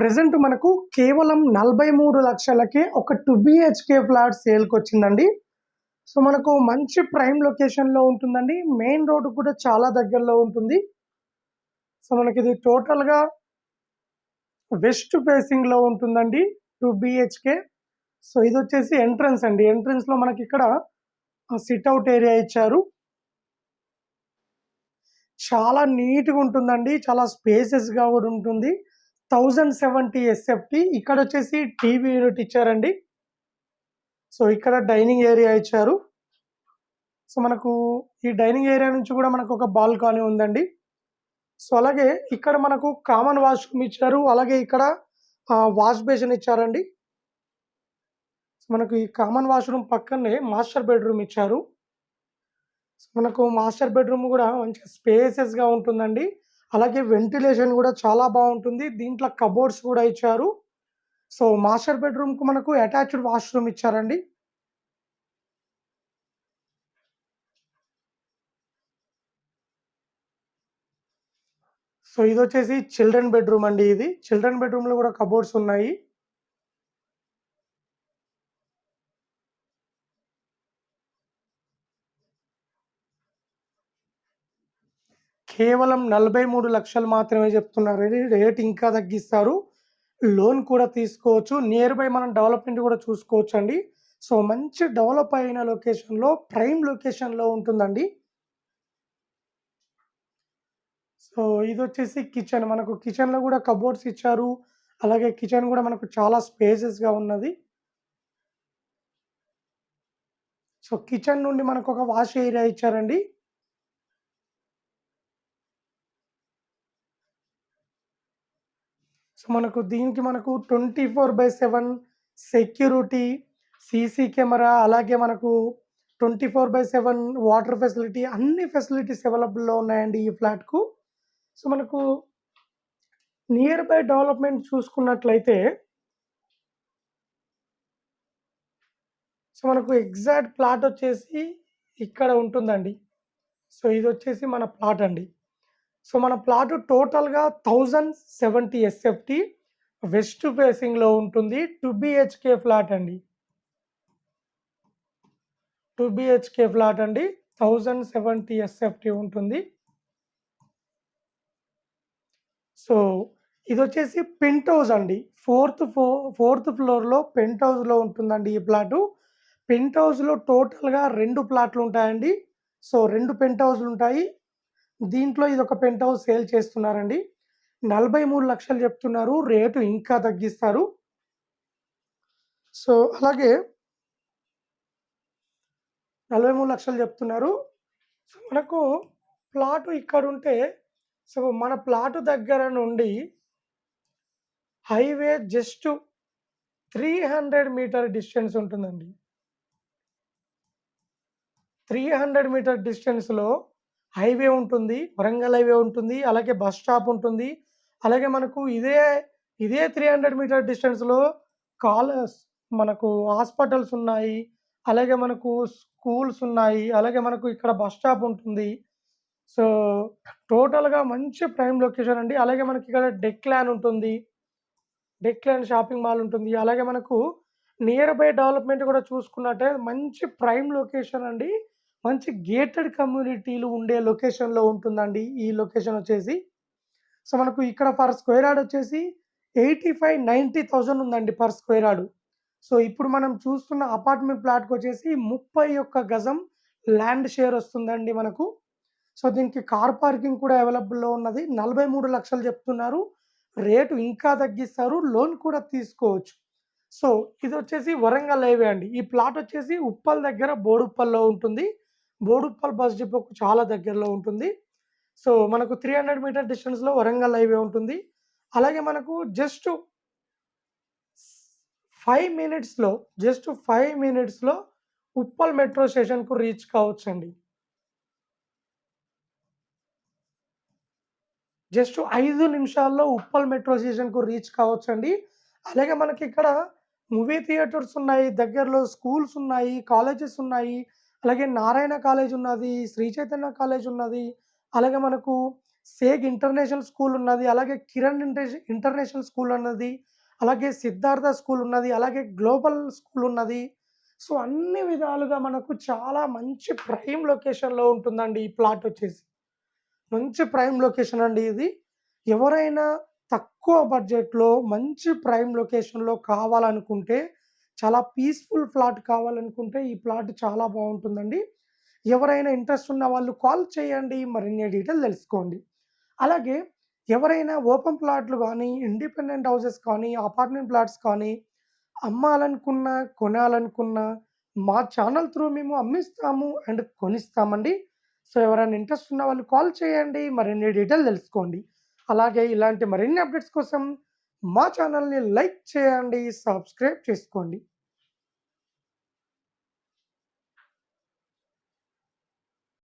Present మనకు కేవలం నలభై మూడు లక్షలకే ఒక టూ బిహెచ్కే ఫ్లాట్ సేల్కి వచ్చిందండి సో మనకు మంచి ప్రైమ్ లొకేషన్లో ఉంటుందండి. మెయిన్ రోడ్ కూడా చాలా దగ్గరలో ఉంటుంది. సో మనకి ఇది టోటల్గా వెస్ట్ ఫేసింగ్లో ఉంటుందండి టూ బిహెచ్కే. సో ఇది వచ్చేసి ఎంట్రన్స్ అండి. ఎంట్రన్స్లో మనకి ఇక్కడ సిట్అవుట్ ఏరియా ఇచ్చారు. చాలా నీట్గా ఉంటుందండి. చాలా స్పేసెస్గా కూడా ఉంటుంది. Thousand seventy SFT. ఇక్కడ వచ్చేసి టీవీ యూనిట్ ఇచ్చారండి. సో ఇక్కడ డైనింగ్ ఏరియా ఇచ్చారు. సో మనకు ఈ డైనింగ్ ఏరియా నుంచి కూడా మనకు ఒక బాల్కనీ ఉందండి. సో అలాగే ఇక్కడ మనకు కామన్ వాష్రూమ్ ఇచ్చారు. అలాగే ఇక్కడ వాష్ బేసిన్ ఇచ్చారండి. సో మనకు ఈ కామన్ వాష్రూమ్ పక్కనే మాస్టర్ బెడ్రూమ్ ఇచ్చారు. సో మనకు మాస్టర్ బెడ్రూమ్ కూడా మంచి స్పేసెస్గా ఉంటుందండి. అలాగే వెంటిలేషన్ కూడా చాలా బాగుంటుంది. దీంట్లో కబోర్డ్స్ కూడా ఇచ్చారు. సో మాస్టర్ బెడ్రూమ్కు మనకు అటాచ్డ్ వాష్రూమ్ ఇచ్చారండి. సో ఇది వచ్చేసి చిల్డ్రన్ బెడ్రూమ్ అండి ఇది. చిల్డ్రన్ బెడ్రూమ్లో కూడా కబోర్డ్స్ ఉన్నాయి. కేవలం నలభై మూడు లక్షలు మాత్రమే చెప్తున్నారు. రేట్ ఇంకా తగ్గిస్తారు. లోన్ కూడా తీసుకోవచ్చు. నియర్ బై మనం డెవలప్మెంట్ కూడా చూసుకోవచ్చు అండి సో మంచి డెవలప్ అయిన లొకేషన్లో ప్రైమ్ లొకేషన్లో ఉంటుందండి. సో ఇది వచ్చేసి కిచెన్. మనకు కిచెన్లో కూడా కబోర్డ్స్ ఇచ్చారు. అలాగే కిచెన్ కూడా మనకు చాలా స్పేసెస్గా ఉన్నది. సో కిచెన్ నుండి మనకు ఒక వాష్ ఏరియా ఇచ్చారండి. మనకు దీనికి మనకు twenty four by seven security CC camera అలాగే మనకు twenty four by seven water facility అన్ని ఫెసిలిటీస్ అవైలబుల్లో ఉన్నాయండి ఈ ఫ్లాట్కు. సో మనకు నియర్ బై డెవలప్మెంట్ చూసుకున్నట్లయితే సో మనకు ఎగ్జాక్ట్ ప్లాట్ వచ్చేసి ఇక్కడ ఉంటుందండి. సో ఇది వచ్చేసి మన ప్లాట్ అండి. సో మన ప్లాట్ టోటల్గా థౌజండ్ సెవెంటీ ఎస్ఎఫ్టీ వెస్ట్ ఫేసింగ్లో ఉంటుంది. టూ బిహెచ్కే ఫ్లాట్ అండి. టూ బిహెచ్కే ఫ్లాట్ అండి. థౌజండ్ సెవెంటీ ఎస్ఎఫ్టీ ఉంటుంది. సో ఇది వచ్చేసి పెంట్ హౌస్ అండి. ఫోర్త్ ఫో ఫోర్త్ ఫ్లోర్లో పెంట్ హౌస్లో ఉంటుందండి ఈ ప్లాటు. పెంట్ హౌస్లో టోటల్గా రెండు ప్లాట్లు ఉంటాయండి. సో రెండు పెంట్ హౌస్లు ఉంటాయి. దీంట్లో ఇది ఒక పెంట్ హౌస్ సేల్ చేస్తున్నారండి. నలభై మూడు లక్షలు చెప్తున్నారు. రేటు ఇంకా తగ్గిస్తారు. సో అలాగే నలభై మూడు లక్షలు చెప్తున్నారు. సో మనకు ప్లాట్ ఇక్కడ ఉంటే సో మన ప్లాట్ దగ్గర నుండి highway just three hundred metre distance ఉంటుందండి. త్రీ హండ్రెడ్ మీటర్ డిస్టెన్స్లో హైవే ఉంటుంది వరంగల్ హైవే ఉంటుంది అలాగే బస్ స్టాప్ ఉంటుంది. అలాగే మనకు ఇదే ఇదే త్రీ హండ్రెడ్ మీటర్ డిస్టెన్స్లో కాలేజ్ మనకు హాస్పిటల్స్ ఉన్నాయి. అలాగే మనకు స్కూల్స్ ఉన్నాయి. అలాగే మనకు ఇక్కడ బస్ స్టాప్ ఉంటుంది. సో టోటల్గా మంచి ప్రైమ్ లొకేషన్ అండి. అలాగే మనకి ఇక్కడ డెక్లాన్ ఉంటుంది. డెక్లాన్ షాపింగ్ మాల్ ఉంటుంది. అలాగే మనకు నియర్ బై డెవలప్మెంట్ కూడా చూసుకున్నట్టే మంచి ప్రైమ్ లొకేషన్ అండి. మంచి గేటెడ్ కమ్యూనిటీలు ఉండే లొకేషన్లో ఉంటుందండి ఈ లొకేషన్ వచ్చేసి. సో మనకు ఇక్కడ పర్ స్క్వేర్ యార్డ్ వచ్చేసి ఎయిటీ ఫైవ్ నైంటీ థౌజండ్ ఉందండి పర్ స్క్వేర్ యార్డ్. సో ఇప్పుడు మనం చూస్తున్న అపార్ట్మెంట్ ప్లాట్కి వచ్చేసి ముప్పై ఒక్క గజం ల్యాండ్ షేర్ వస్తుందండి మనకు. సో దీనికి కార్ పార్కింగ్ కూడా అవైలబుల్లో ఉన్నది. నలభై మూడు లక్షలు చెప్తున్నారు. రేటు ఇంకా తగ్గిస్తారు. లోన్ కూడా తీసుకోవచ్చు. సో ఇది వచ్చేసి వరంగల్ హైవే అండి. ఈ ప్లాట్ వచ్చేసి ఉప్పల్ దగ్గర బోడుప్పల్లో ఉంటుంది. బోడుప్పల్ బస్ డిపోకు చాలా దగ్గరలో ఉంటుంది. సో మనకు త్రీ హండ్రెడ్ మీటర్ డిస్టెన్స్లో వరంగల్ హైవే ఉంటుంది. అలాగే మనకు జస్ట్ ఫైవ్ మినిట్స్లో జస్ట్ ఫైవ్ మినిట్స్లో ఉప్పల్ మెట్రో స్టేషన్కు రీచ్ కావచ్చండి. జస్ట్ ఐదు నిమిషాల్లో ఉప్పల్ మెట్రో స్టేషన్కు రీచ్ కావచ్చండి. అలాగే మనకి ఇక్కడ మూవీ థియేటర్స్ ఉన్నాయి దగ్గరలో స్కూల్స్ ఉన్నాయి కాలేజెస్ ఉన్నాయి అలాగే నారాయణ కాలేజ్ ఉన్నది శ్రీ చైతన్య కాలేజ్ ఉన్నది అలాగే మనకు సేగ్ ఇంటర్నేషనల్ స్కూల్ ఉన్నది. అలాగే కిరణ్ ఇంటర్నేషనల్ స్కూల్ ఉన్నది. అలాగే సిద్ధార్థ స్కూల్ ఉన్నది. అలాగే గ్లోబల్ స్కూల్ ఉన్నది. సో, అన్ని విధాలుగా మనకు చాలా మంచి ప్రైమ్ లొకేషన్‌లో ఉంటుందండి ఈ ప్లాట్ వచ్చేసి. మంచి ప్రైమ్ లొకేషన్ అండి ఇది. ఎవరైనా తక్కువ బడ్జెట్‌లో మంచి ప్రైమ్ లొకేషన్‌లో కావాలనుకుంటే, చాలా పీస్‌ఫుల్ ఫ్లాట్ కావాలనుకుంటే ఈ ప్లాట్ చాలా బాగుంటుందండి ఎవరైనా ఇంట్రెస్ట్ ఉన్న వాళ్ళు కాల్ చేయండి. మరిన్ని డీటెయిల్ తెలుసుకోండి. అలాగే ఎవరైనా ఓపెన్ ప్లాట్లు కానీ ఇండిపెండెంట్ హౌసెస్ కానీ, అపార్ట్మెంట్ ప్లాట్స్ కానీ అమ్మాలనుకున్నా, కొనాలనుకున్నా మా ఛానల్ త్రూ మేము అమ్మిస్తాము అండ్ కొనిస్తామండి. సో, ఎవరైనా ఇంట్రెస్ట్ ఉన్న వాళ్ళు కాల్ చేయండి. మరిన్ని డీటెయిల్ తెలుసుకోండి. అలాగే ఇలాంటి మరిన్ని అప్డేట్స్ కోసం మా ఛానల్‌ని లైక్ చేయండి. సబ్స్క్రైబ్ చేసుకోండి.